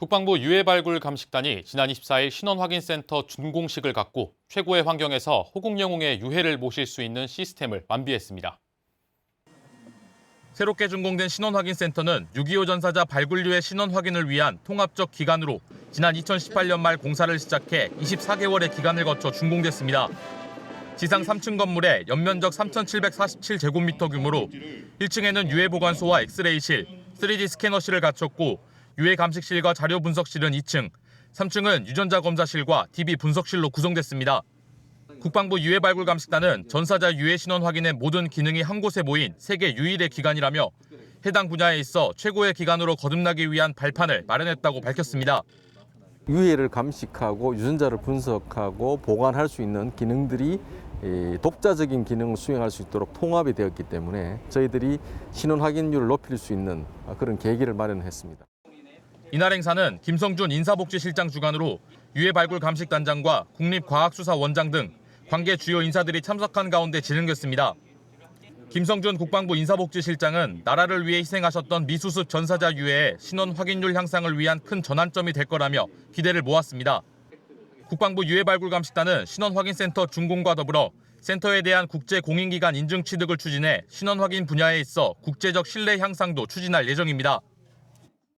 국방부 유해발굴 감식단이 지난 24일 신원확인센터 준공식을 갖고 최고의 환경에서 호국 영웅의 유해를 모실 수 있는 시스템을 완비했습니다. 새롭게 준공된 신원확인센터는 6.25 전사자 발굴류의 신원 확인을 위한 통합적 기관으로 지난 2018년 말 공사를 시작해 24개월의 기간을 거쳐 준공됐습니다. 지상 3층 건물에 연면적 3,747제곱미터 규모로 1층에는 유해 보관소와 엑스레이실, 3D 스캐너실을 갖췄고 유해 감식실과 자료 분석실은 2층, 3층은 유전자 검사실과 DB 분석실로 구성됐습니다. 국방부 유해 발굴 감식단은 전사자 유해 신원 확인의 모든 기능이 한 곳에 모인 세계 유일의 기관이라며 해당 분야에 있어 최고의 기관으로 거듭나기 위한 발판을 마련했다고 밝혔습니다. 유해를 감식하고 유전자를 분석하고 보관할 수 있는 기능들이 이 독자적인 기능을 수행할 수 있도록 통합이 되었기 때문에 저희들이 신원 확인율을 높일 수 있는 그런 계기를 마련했습니다. 이날 행사는 김성준 인사복지실장 주관으로 유해 발굴 감식단장과 국립과학수사원장 등 관계 주요 인사들이 참석한 가운데 진행됐습니다. 김성준 국방부 인사복지실장은 나라를 위해 희생하셨던 미수습 전사자 유해의 신원 확인율 향상을 위한 큰 전환점이 될 거라며 기대를 모았습니다. 국방부 유해 발굴 감식단은 신원 확인 센터 준공과 더불어 센터에 대한 국제 공인기관 인증 취득을 추진해 신원 확인 분야에 있어 국제적 신뢰 향상도 추진할 예정입니다.